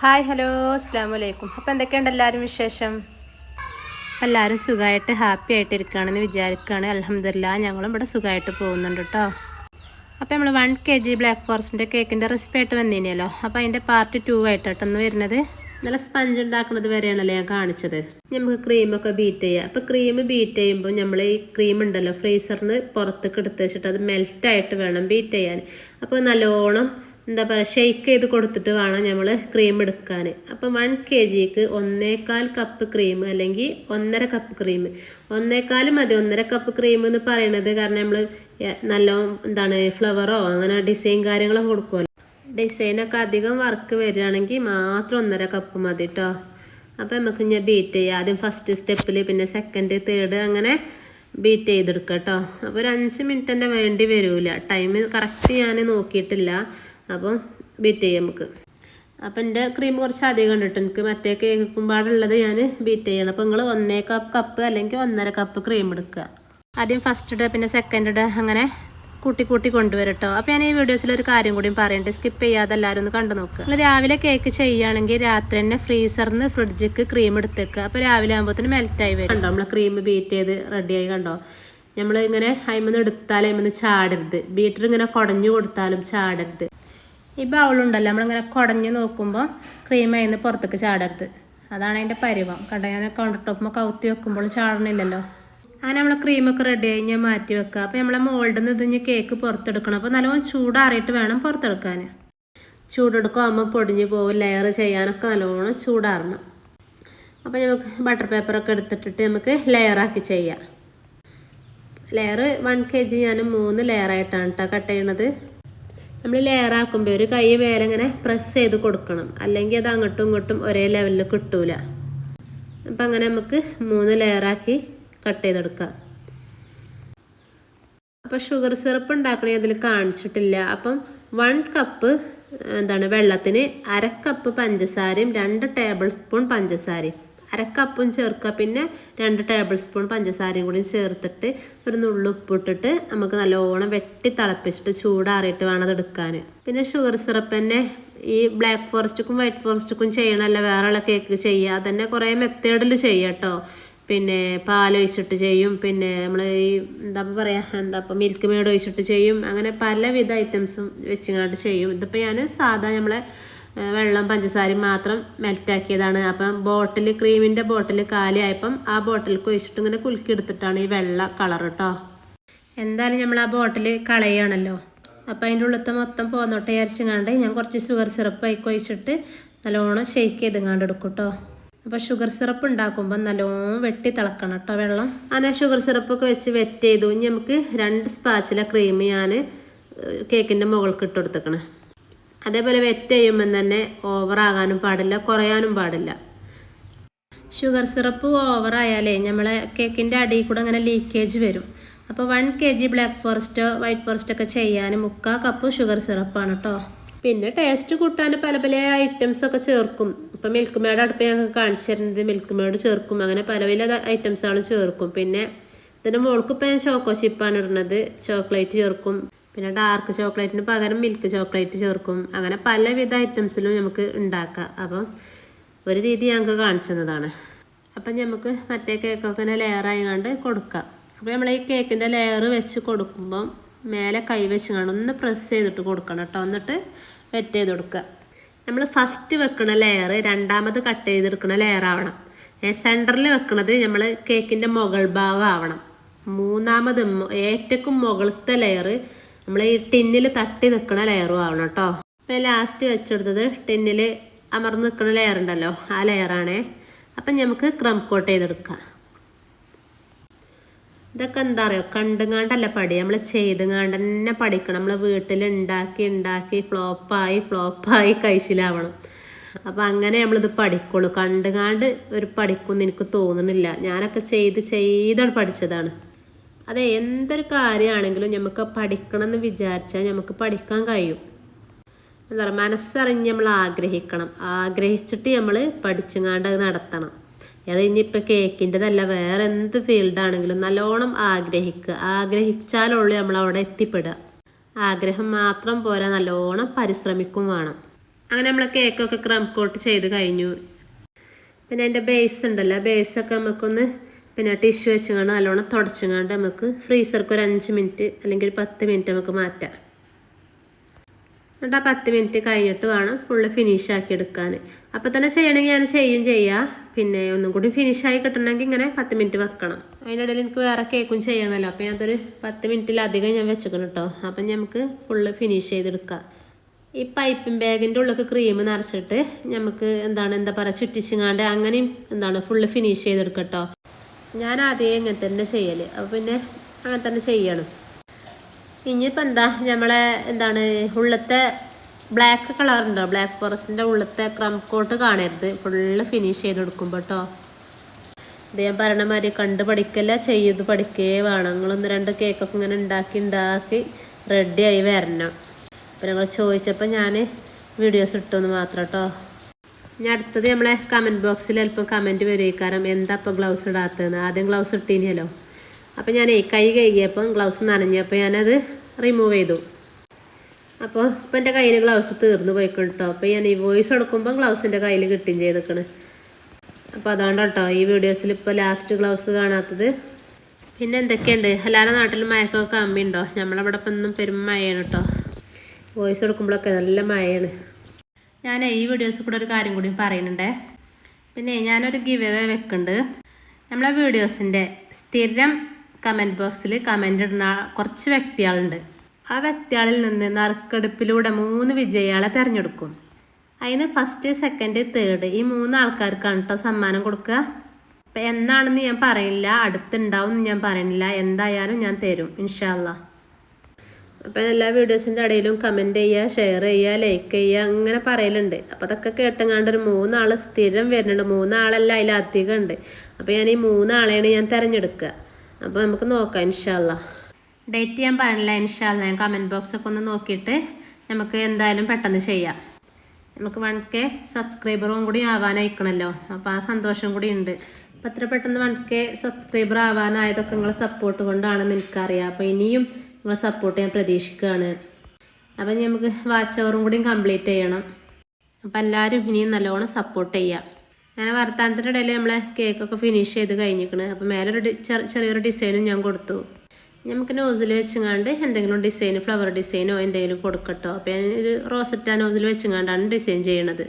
Hi hello അസ്സാം വലൈക്കും അപ്പോൾ എന്തൊക്കെയുണ്ട് എല്ലാവരും വിശേഷം? എല്ലാവരും സുഖമായിട്ട് ഹാപ്പി ആയിട്ട് ഇരിക്കുകയാണെന്ന് വിചാരിക്കുകയാണ് അലഹമില്ല ഞങ്ങളും ഇവിടെ സുഖമായിട്ട് പോകുന്നുണ്ട് കേട്ടോ അപ്പോൾ നമ്മൾ വൺ കെ ജി ബ്ലാക്ക് ഫോറസ്റ്റിന്റെ കേക്കിന്റെ റെസിപ്പി ആയിട്ട് വന്നിനല്ലോ. അപ്പോൾ അതിന്റെ പാർട്ട് ടു ആയിട്ടാണ് ഒന്ന് വരുന്നത്. നല്ല സ്പഞ്ച് ഉണ്ടാക്കുന്നത് വരെയാണല്ലോ ഞാൻ കാണിച്ചത്. നമുക്ക് ക്രീമൊക്കെ ബീറ്റ് ചെയ്യുക അപ്പോൾ ക്രീം ബീറ്റ് ചെയ്യുമ്പോൾ നമ്മൾ ഈ ക്രീം ഉണ്ടല്ലോ ഫ്രീസറിന് പുറത്തേക്ക് എടുത്ത് വെച്ചിട്ട് അത് മെൽറ്റായിട്ട് വേണം ബീറ്റ് ചെയ്യാൻ. അപ്പോൾ നല്ലോണം എന്താ പറയുക ഷെയ്ക്ക് ചെയ്ത് കൊടുത്തിട്ട് വേണം നമ്മൾ ക്രീം എടുക്കാൻ അപ്പം വൺ കെ ജിക്ക് ഒന്നേകാൽ കപ്പ് ക്രീം അല്ലെങ്കിൽ ഒന്നര കപ്പ് ക്രീം ഒന്നേകാൽ മതി ഒന്നര കപ്പ് ക്രീം എന്ന് പറയുന്നത് കാരണം നമ്മൾ നല്ല എന്താണ് ഫ്ലവറോ അങ്ങനെ ഡിസൈൻ കാര്യങ്ങളൊക്കെ കൊടുക്കുമല്ലോ ഡിസൈനൊക്കെ അധികം വർക്ക് വരികയാണെങ്കിൽ മാത്രം ഒന്നര കപ്പ് മതി കേട്ടോ അപ്പോൾ നമുക്ക് ഇനി ബീറ്റ് ചെയ്യാം. ആദ്യം ഫസ്റ്റ് സ്റ്റെപ്പിൽ പിന്നെ സെക്കൻഡ് തേർഡ് അങ്ങനെ ബീറ്റ് ചെയ്തെടുക്കുക കേട്ടോ അപ്പോൾ ഒരു അഞ്ച് മിനിറ്റ് തന്നെ വേണ്ടി വരില്ല ടൈം കറക്റ്റ് ഞാൻ നോക്കിയിട്ടില്ല. അപ്പം ബീറ്റ് ചെയ്യാം നമുക്ക്. അപ്പം എന്റെ ക്രീം കുറച്ച് അധികം കണ്ടിട്ട് എനിക്ക് മറ്റേ കേക്കും ഞാൻ ബീറ്റ് ചെയ്യണം. അപ്പോൾ നിങ്ങൾ ഒന്നേ കപ്പ് കപ്പ് അല്ലെങ്കിൽ ഒന്നര കപ്പ് ക്രീം എടുക്കുക. ആദ്യം ഫസ്റ്റ് ഇടുക പിന്നെ സെക്കൻഡ് ഇടുക അങ്ങനെ കൂട്ടി കൂട്ടി കൊണ്ടുവരട്ടോ അപ്പോൾ ഞാൻ ഈ വീഡിയോസിൽ ഒരു കാര്യം കൂടി പറയുന്നുണ്ട് സ്കിപ്പ് ചെയ്യാതെ എല്ലാവരും ഒന്ന് കണ്ടു നോക്കുക നമ്മൾ രാവിലെ കേക്ക് ചെയ്യുകയാണെങ്കിൽ രാത്രി തന്നെ ഫ്രീസറിൽ നിന്ന് ഫ്രിഡ്ജിക്ക് ക്രീം എടുത്തേക്കുക അപ്പോൾ രാവിലെ ആകുമ്പോഴത്തേന് മെൽറ്റായി വരും. കണ്ടോ? നമ്മൾ ക്രീം ബീറ്റ് ചെയ്ത് റെഡിയായി കണ്ടോ? നമ്മൾ ഇങ്ങനെ അയിമെന്ന് എടുത്താലും അയിമെന്ന് ചാടരുത്. ബീറ്റർ ഇങ്ങനെ കുടഞ്ഞു കൊടുത്താലും ചാടരുത്. ഈ ബൗളുണ്ടല്ലോ നമ്മളിങ്ങനെ കുടഞ്ഞ് നോക്കുമ്പോൾ ക്രീം അതിന് പുറത്തേക്ക് ചാടരുത്. അതാണ് അതിന്റെ പരിവം. കണ്ടോ ഞാൻ കൗണ്ടർ ടോപ്പുമ്പോൾ കൗത്തി വെക്കുമ്പോൾ ചാടണില്ലല്ലോ. അങ്ങനെ നമ്മളെ ക്രീമൊക്കെ റെഡി ഞാൻ മാറ്റി വെക്കുക. അപ്പോൾ നമ്മളെ മോൾഡിൽ നിന്ന് ഇതിഞ്ഞ് കേക്ക് പുറത്തെടുക്കണം. അപ്പോൾ നല്ലോണം ചൂടാറിയിട്ട് വേണം പുറത്തെടുക്കാൻ. ചൂടെടുക്കുക അമ്മ പൊടിഞ്ഞ് പോകും ലെയർ ചെയ്യാനൊക്കെ നല്ലോണം ചൂടാറണം. അപ്പോൾ നമുക്ക് ബട്ടർ പേപ്പറൊക്കെ എടുത്തിട്ടിട്ട് നമുക്ക് ലെയറാക്കി ചെയ്യാം. ലെയർ വൺ കെ ജി ഞാൻ മൂന്ന് ലെയറായിട്ടാണ് കേട്ടോ കട്ട് ചെയ്യണത്. നമ്മൾ ലെയർ ആക്കുമ്പോൾ ഒരു കൈ മേലെ ഇങ്ങനെ പ്രസ് ചെയ്ത് കൊടുക്കണം. അല്ലെങ്കിൽ അത് അങ്ങോട്ടും ഇങ്ങോട്ടും ഒരേ ലെവലിൽ കിട്ടൂല. അപ്പം അങ്ങനെ നമുക്ക് മൂന്ന് ലെയറാക്കി കട്ട് ചെയ്തെടുക്കാം. അപ്പോൾ ഷുഗർ സിറപ്പ് ഉണ്ടാക്കണേ അതിൽ കാണിച്ചിട്ടില്ല. അപ്പം വൺ കപ്പ് എന്താണ് വെള്ളത്തിന് അര കപ്പ് പഞ്ചസാരയും രണ്ട് ടേബിൾ സ്പൂൺ പഞ്ചസാരയും. അരക്കപ്പും ചേർക്കുക. പിന്നെ രണ്ട് ടേബിൾ സ്പൂൺ പഞ്ചസാരയും കൂടി ചേർത്തിട്ട് ഒരു നുള്ളു ഉപ്പിട്ടിട്ട് നമുക്ക് നല്ലോണം വെട്ടി തിളപ്പിച്ചിട്ട് ചൂടാറിയിട്ട് വേണം അത് എടുക്കാൻ. പിന്നെ ഷുഗർ സിറപ്പ് തന്നെ ഈ ബ്ലാക്ക് ഫോറസ്റ്റിക്കും വൈറ്റ് ഫോറസ്റ്റിക്കും ചെയ്യണമല്ല വേറെയുള്ള കേക്ക് ചെയ്യുക. അതന്നെ കുറേ മെത്തേഡിൽ ചെയ്യുക കേട്ടോ പിന്നെ പാലൊഴിച്ചിട്ട് ചെയ്യും. പിന്നെ നമ്മൾ ഈ എന്താ പറയുക എന്താ ഇപ്പോൾ മിൽക്ക് മേഡ് ഒഴിച്ചിട്ട് ചെയ്യും. അങ്ങനെ പലവിധ ഐറ്റംസും വെച്ചിങ്ങാണ്ട് ചെയ്യും. ഇതിപ്പോൾ ഞാൻ സാധാ നമ്മളെ വെള്ളം പഞ്ചസാരയും മാത്രം മെൽറ്റാക്കിയതാണ്. അപ്പം ബോട്ടിൽ ക്രീമിന്റെ ബോട്ടിൽ കാലിയായപ്പം ആ ബോട്ടിൽ കുഴിച്ചിട്ട് ഇങ്ങനെ കുലുക്കി എടുത്തിട്ടാണ് ഈ വെള്ള കളർ കേട്ടോ എന്തായാലും നമ്മൾ ആ ബോട്ടിൽ കളയുകയാണല്ലോ. അപ്പം അതിന്റെ ഉള്ളത്തെ മൊത്തം പോന്നോട്ടെ വിചാരിച്ചങ്ങാണ്ട് ഞാൻ കുറച്ച് ഷുഗർ സിറപ്പ് അതിക്ക് കുഴിച്ചിട്ട് നല്ലോണം ഷെയ്ക്ക് ചെയ്തെങ്ങാണ്ട് എടുക്കും കേട്ടോ അപ്പോൾ ഷുഗർ സിറപ്പ് ഉണ്ടാക്കുമ്പോൾ നല്ലോണം വെട്ടി തിളക്കണം കേട്ടോ വെള്ളം. അങ്ങനെ ഷുഗർ സിറപ്പൊക്കെ വെച്ച് വെറ്റ് ചെയ്തു. ഇനി നമുക്ക് രണ്ട് സ്പാച്ചില ക്രീം ഞാൻ കേക്കിന്റെ മുകൾക്ക് ഇട്ട് കൊടുത്തേക്കണേ. അതേപോലെ വെറ്റ് ചെയ്യുമ്പം തന്നെ ഓവറാകാനും പാടില്ല കുറയാനും പാടില്ല. ഷുഗർ സിറപ്പ് ഓവറായാലേ നമ്മളെ കേക്കിന്റെ അടിയിൽ കൂടെ അങ്ങനെ ലീക്കേജ് വരും. അപ്പോൾ വൺ കെ ജി ബ്ലാക്ക് ഫോറസ്റ്റോ വൈറ്റ് ഫോറസ്റ്റോ ഒക്കെ ചെയ്യാൻ മുക്കാൽ കപ്പ് ഷുഗർ സിറപ്പാണ് കേട്ടോ പിന്നെ ടേസ്റ്റ് കൂട്ടാൻ പല പല ഐറ്റംസ് ഒക്കെ ചേർക്കും. ഇപ്പം മിൽക്ക് മേഡ് അടുപ്പ് ഞങ്ങൾക്ക് കാണിച്ചു തരുന്നത് മിൽക്ക് മേഡ് ചേർക്കും. അങ്ങനെ പല പല ഐറ്റംസുകൾ ചേർക്കും. പിന്നെ ഇതിന്റെ മോൾക്ക് ഇപ്പം ഞാൻ ചോക്കോ ചിപ്പാണ് ഇടുന്നത്. ചോക്ലേറ്റ് ചേർക്കും. പിന്നെ ഡാർക്ക് ചോക്ലേറ്റിന് പകരം മിൽക്ക് ചോക്ലേറ്റ് ചേർക്കും. അങ്ങനെ പലവിധ ഐറ്റംസിലും നമുക്ക് ഉണ്ടാക്കാം. അപ്പം ഒരു രീതി ഞങ്ങൾക്ക് കാണിച്ചു തന്നതാണ്. അപ്പം നമുക്ക് മറ്റേ കേക്കൊക്കെ ഇങ്ങനെ ലെയറായി കണ്ട് കൊടുക്കാം. അപ്പോൾ നമ്മൾ ഈ കേക്കിന്റെ ലെയർ വെച്ച് കൊടുക്കുമ്പം മേലെ കൈ വെച്ച് കാണും ഒന്ന് പ്രസ് ചെയ്തിട്ട് കൊടുക്കണം കേട്ടോ. എന്നിട്ട് വെറ്റ് ചെയ്ത് കൊടുക്കുക. നമ്മൾ ഫസ്റ്റ് വെക്കുന്ന ലെയർ രണ്ടാമത് കട്ട് ചെയ്തെടുക്കുന്ന ലെയർ ആവണം. സെന്ററിൽ വെക്കുന്നത് നമ്മൾ കേക്കിന്റെ മുകൾ ഭാഗം ആവണം. മൂന്നാമത് ഏറ്റക്കും മുകളിലത്തെ ലെയർ നമ്മൾ ഈ ടിന്നിൽ തട്ടി നിൽക്കുന്ന ലെയറും ആവണം കേട്ടോ അപ്പോൾ ലാസ്റ്റ് വെച്ചെടുത്തത് ടിന്നിൽ അമർന്ന് നിൽക്കുന്ന ലെയർ ഉണ്ടല്ലോ ആ ലെയറാണേ അപ്പം നമുക്ക് ക്രം കോട്ട് ചെയ്തെടുക്കാം. ഇതൊക്കെ എന്താ പറയുക കണ്ടുങ്ങാണ്ടല്ല പടി. നമ്മൾ ചെയ്തുങ്ങാണ്ട് തന്നെ പഠിക്കണം. നമ്മൾ വീട്ടിൽ ഉണ്ടാക്കി ഉണ്ടാക്കി ഫ്ലോപ്പായി ഫ്ലോപ്പായി കഴിച്ചിലാവണം. അപ്പം അങ്ങനെ നമ്മളിത് പഠിക്കുള്ളൂ. കണ്ടുങ്ങാണ്ട് ഒരു പഠിക്കുമെന്ന് എനിക്ക് തോന്നുന്നില്ല. ഞാനൊക്കെ ചെയ്ത് ചെയ്താണ് പഠിച്ചതാണ്. അതെ എന്തൊരു കാര്യമാണെങ്കിലും നമുക്ക് പഠിക്കണം എന്ന് വിചാരിച്ചാൽ നമുക്ക് പഠിക്കാൻ കഴിയും. എന്താ പറയുക മനസ്സറിഞ്ഞ് നമ്മൾ ആഗ്രഹിക്കണം. ആഗ്രഹിച്ചിട്ട് നമ്മൾ പഠിച്ചുങ്ങാണ്ട് അത് നടത്തണം. അത് ഇനിയിപ്പോൾ കേക്കിന്റെതല്ല വേറെ എന്ത് ഫീൽഡാണെങ്കിലും നല്ലോണം ആഗ്രഹിക്കുക. ആഗ്രഹിച്ചാലുള്ളൂ നമ്മൾ അവിടെ എത്തിപ്പെടുക. ആഗ്രഹം മാത്രം പോരാ നല്ലോണം പരിശ്രമിക്കും വേണം. അങ്ങനെ നമ്മൾ കേക്കൊക്കെ ക്രം കോട്ട് ചെയ്ത് കഴിഞ്ഞു. പിന്നെ അതിന്റെ ബേസ് ഉണ്ടല്ലോ ബേസൊക്കെ നമുക്കൊന്ന് പിന്നെ ടിഷ്യൂ വെച്ചുകൊണ്ട് നല്ലോണം തുടച്ചുകൊണ്ട് നമുക്ക് ഫ്രീസർക്ക് ഒരു അഞ്ച് മിനിറ്റ് അല്ലെങ്കിൽ ഒരു പത്ത് മിനിറ്റ് നമുക്ക് മാറ്റാം. എന്നിട്ട് ആ പത്ത് മിനിറ്റ് കഴിഞ്ഞിട്ട് വേണം ഫുള്ള് ഫിനിഷ് ആക്കി എടുക്കാൻ അപ്പോൾ തന്നെ ചെയ്യണമെങ്കിൽ ഞാൻ ചെയ്യും ചെയ്യാം. പിന്നെ ഒന്നും കൂടി ഫിനിഷായി കിട്ടണമെങ്കിൽ ഇങ്ങനെ പത്ത് മിനിറ്റ് വെക്കണം. അതിനിടയിൽ എനിക്ക് വേറെ കേക്കും ചെയ്യണമല്ലോ. അപ്പോൾ ഞാനതൊരു പത്ത് മിനിറ്റിലധികം ഞാൻ വെച്ചേക്കണം കേട്ടോ അപ്പം നമുക്ക് ഫുള്ള് ഫിനിഷ് ചെയ്തെടുക്കാം. ഈ പൈപ്പിംഗ് ബാഗിന്റെ ഉള്ളിൽ ക്രീം നിറച്ചിട്ട് നമുക്ക് എന്താണ് എന്താ പറയുക ചുറ്റിച്ചിങ്ങാണ്ട് അങ്ങനെയും എന്താണ് ഫുള്ള് ഫിനിഷ് ചെയ്തെടുക്കട്ടോ ഞാൻ ആദ്യം ഇങ്ങനെ തന്നെ ചെയ്യൽ അപ്പോൾ പിന്നെ അങ്ങനെ തന്നെ ചെയ്യണം. ഇനിയിപ്പോൾ എന്താ? നമ്മളെ എന്താണ്? ഉള്ളത്തെ ബ്ലാക്ക് കളർ ഉണ്ടോ? ബ്ലാക്ക് ഫോറസ്റ്റിന്റെ ഉള്ളത്തെ ക്രം കോട്ട് കാണരുത്. ഫുള്ള് ഫിനിഷ് ചെയ്ത് കൊടുക്കുമ്പോൾ കേട്ടോ ഇത് ഞാൻ പറയണ മാതിരി കണ്ട് പഠിക്കല്ല ചെയ്ത് പഠിക്കേ വേണം. നിങ്ങളൊന്ന് രണ്ട് കേക്കൊക്കെ ഇങ്ങനെ ഉണ്ടാക്കി ഉണ്ടാക്കി റെഡിയായി വരണം. അപ്പം ഞങ്ങൾ ചോദിച്ചപ്പോൾ ഞാൻ വീഡിയോസ് ഇട്ടൊന്ന് മാത്രം കേട്ടോ ഇനി അടുത്തത് നമ്മളെ കമന്റ് ബോക്സിൽ അല്പം കമന്റ് വരുമായിക്കാരം എന്താ ഇപ്പോൾ ഗ്ലൗസ് ഇടാത്തതെന്ന്? ആദ്യം ഗ്ലൗസ് ഇട്ടീനിയല്ലോ അപ്പോൾ ഞാൻ കൈ കഴുകിയപ്പം ഗ്ലൗസ് നനഞ്ഞപ്പോൾ ഞാനത് റിമൂവ് ചെയ്തു. അപ്പോൾ ഇപ്പം എന്റെ കയ്യിൽ ഗ്ലൗസ് തീർന്നു പോയിക്കണം കേട്ടോ അപ്പോൾ ഞാൻ ഈ വോയിസ് എടുക്കുമ്പോൾ ഗ്ലൗസിന്റെ കയ്യിൽ കിട്ടുകയും ചെയ്തേക്കണ്. അപ്പോൾ അതുകൊണ്ട് കേട്ടോ ഈ വീഡിയോസിൽ ഇപ്പോൾ ലാസ്റ്റ് ഗ്ലൗസ് കാണാത്തത്. പിന്നെ എന്തൊക്കെയുണ്ട്? എല്ലാവരുടെ നാട്ടിൽ മയക്കമൊക്കെ കമ്മിയുണ്ടോ? നമ്മളവിടെ ഇപ്പം ഇന്നും പെരും മഴയാണ് കേട്ടോ വോയിസ് എടുക്കുമ്പോഴൊക്കെ നല്ല മഴയാണ്. ഞാൻ ഈ വീഡിയോസ് കൂടെ ഒരു കാര്യം കൂടി പറയുന്നുണ്ടേ. പിന്നെ ഞാനൊരു ഗിവ് അവേ വെക്കുന്നുണ്ട്. നമ്മളെ വീഡിയോസിന്റെ സ്ഥിരം കമന്റ് ബോക്സിൽ കമന്റ് ഇടുന്ന കുറച്ച് വ്യക്തികളുണ്ട്. ആ വ്യക്തികളിൽ നിന്ന് നറുക്കെടുപ്പിലൂടെ മൂന്ന് വിജയികളെ തിരഞ്ഞെടുക്കും. അതിന് ഫസ്റ്റ് സെക്കൻഡ് തേർഡ് ഈ മൂന്ന് ആൾക്കാർക്കാണ് കേട്ടോ സമ്മാനം കൊടുക്കുക. അപ്പം എന്നാണെന്ന് ഞാൻ പറയില്ല. അടുത്തുണ്ടാവും എന്ന് ഞാൻ പറയുന്നില്ല എന്തായാലും ഞാൻ തരും. ഇൻഷാല്ല അപ്പം എല്ലാ വീഡിയോസിന്റെ ഇടയിലും കമന്റ് ചെയ്യുക ഷെയർ ചെയ്യുക ലൈക്ക് ചെയ്യുക അങ്ങനെ പറയലുണ്ട്. അപ്പോൾ അതൊക്കെ കേട്ടങ്ങാണ്ട് ഒരു മൂന്നാൾ സ്ഥിരം വരുന്നുണ്ട്. മൂന്നാളല്ല അതിൽ അധികം ഉണ്ട്. അപ്പോൾ ഞാൻ ഈ മൂന്നാളെയാണ് ഞാൻ തിരഞ്ഞെടുക്കുക. അപ്പോൾ നമുക്ക് നോക്കാം ഇൻഷാല്ല ഡേറ്റ് ഞാൻ പറഞ്ഞില്ല ഇൻഷാല്ല ഞാൻ കമന്റ് ബോക്സൊക്കെ ഒന്ന് നോക്കിയിട്ട് നമുക്ക് എന്തായാലും പെട്ടെന്ന് ചെയ്യാം. നമുക്ക് വൺ കെ സബ്സ്ക്രൈബറും കൂടി ആവാനായിക്കണല്ലോ. അപ്പോൾ ആ സന്തോഷം കൂടി ഉണ്ട്. അപ്പം അത്ര പെട്ടെന്ന് വൺ കെ സബ്സ്ക്രൈബർ ആവാനായതൊക്കെ നിങ്ങളെ സപ്പോർട്ട് കൊണ്ടാണെന്ന് എനിക്കറിയാം. അപ്പോൾ ഇനിയും നിങ്ങളെ സപ്പോർട്ട് ഞാൻ പ്രതീക്ഷിക്കുകയാണ്. അപ്പം നമുക്ക് വാച്ച് അവറും കൂടി കംപ്ലീറ്റ് ചെയ്യണം. അപ്പം എല്ലാവരും ഇനിയും നല്ലോണം സപ്പോർട്ട് ചെയ്യാം. അങ്ങനെ വർത്താനത്തിന്റെ ഇടയിൽ നമ്മളെ കേക്കൊക്കെ ഫിനിഷ് ചെയ്ത് കഴിഞ്ഞിരിക്കണ്. അപ്പം മേലൊരു ചെറിയൊരു ഡിസൈനും ഞാൻ കൊടുത്തു. നമുക്ക് നോസിൽ വെച്ചുങ്ങാണ്ട് എന്തെങ്കിലും ഡിസൈൻ ഫ്ലവർ ഡിസൈനോ എന്തെങ്കിലും കൊടുക്കട്ടോ. അപ്പോൾ ഞാൻ ഒരു റോസറ്റ നോസിൽ വെച്ചുങ്ങാണ്ടാണ് ഡിസൈൻ ചെയ്യണത്.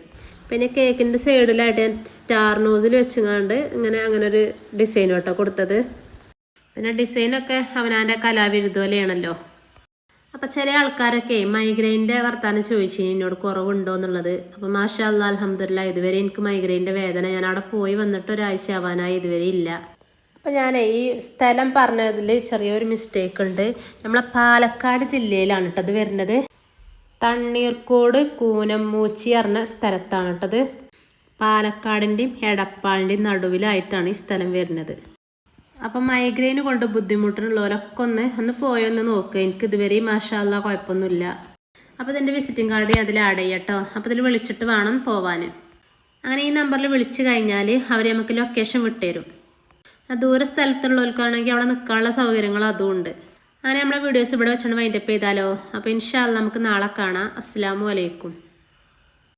പിന്നെ കേക്കിന്റെ സൈഡിലായിട്ട് ഞാൻ സ്റ്റാർ നോസിൽ വെച്ചുങ്ങാണ്ട് ഇങ്ങനെ അങ്ങനെ ഒരു ഡിസൈൻ കേട്ടോ കൊടുത്തത്. പിന്നെ ഡിസൈനൊക്കെ അവനാന്റെ കലാവിരുദ്ധോലെയാണല്ലോ. അപ്പം ചില ആൾക്കാരൊക്കെ മൈഗ്രെയിന്റെ വർത്താനം ചോദിച്ചു എന്നോട് കുറവുണ്ടോ എന്നുള്ളത്. അപ്പം മാഷാ അല്ലാ അലഹമ്മദില്ല ഇതുവരെ എനിക്ക് മൈഗ്രെയിന്റെ വേദന ഞാൻ അവിടെ പോയി വന്നിട്ട് ഒരാഴ്ച ആവാനായി ഇതുവരെ ഇല്ല. അപ്പം ഞാൻ ഈ സ്ഥലം പറഞ്ഞതിൽ ചെറിയൊരു മിസ്റ്റേക്ക് ഉണ്ട്. നമ്മളെ പാലക്കാട് ജില്ലയിലാണ് കേട്ടത് വരുന്നത്. തണ്ണീർക്കോട് കൂനമ്മൂച്ചി പറഞ്ഞ സ്ഥലത്താണ് കേട്ടത് പാലക്കാടിന്റെയും എടപ്പാളിന്റെയും നടുവിലായിട്ടാണ് ഈ സ്ഥലം വരുന്നത്. അപ്പം മൈഗ്രെയിൻ കൊണ്ട് ബുദ്ധിമുട്ടുള്ളവരൊക്കെ ഒന്ന് ഒന്ന് പോയൊന്ന് നോക്കുക എനിക്ക് ഇതുവരെ മാഷാല്ല കുഴപ്പമൊന്നുമില്ല. അപ്പോൾ ഇതിന്റെ വിസിറ്റിംഗ് കാർഡ് അതിൽ ആഡ് ചെയ്യട്ടോ. അപ്പോൾ ഇതിൽ വിളിച്ചിട്ട് വേണം പോവാൻ. അങ്ങനെ ഈ നമ്പറിൽ വിളിച്ച് കഴിഞ്ഞാൽ അവർ നമുക്ക് ലൊക്കേഷൻ വിട്ടുതരും. ദൂര സ്ഥലത്തുള്ളവർക്കാണെങ്കിൽ അവിടെ നിൽക്കാനുള്ള സൗകര്യങ്ങൾ അതും ഉണ്ട്. അങ്ങനെ നമ്മളെ വീഡിയോസ് ഇവിടെ വെച്ചാണ് വൈൻഡപ്പ് ചെയ്താലോ. അപ്പോൾ ഇൻഷാല്ല നമുക്ക് നാളെ കാണാം. അസ്സാം വലൈക്കും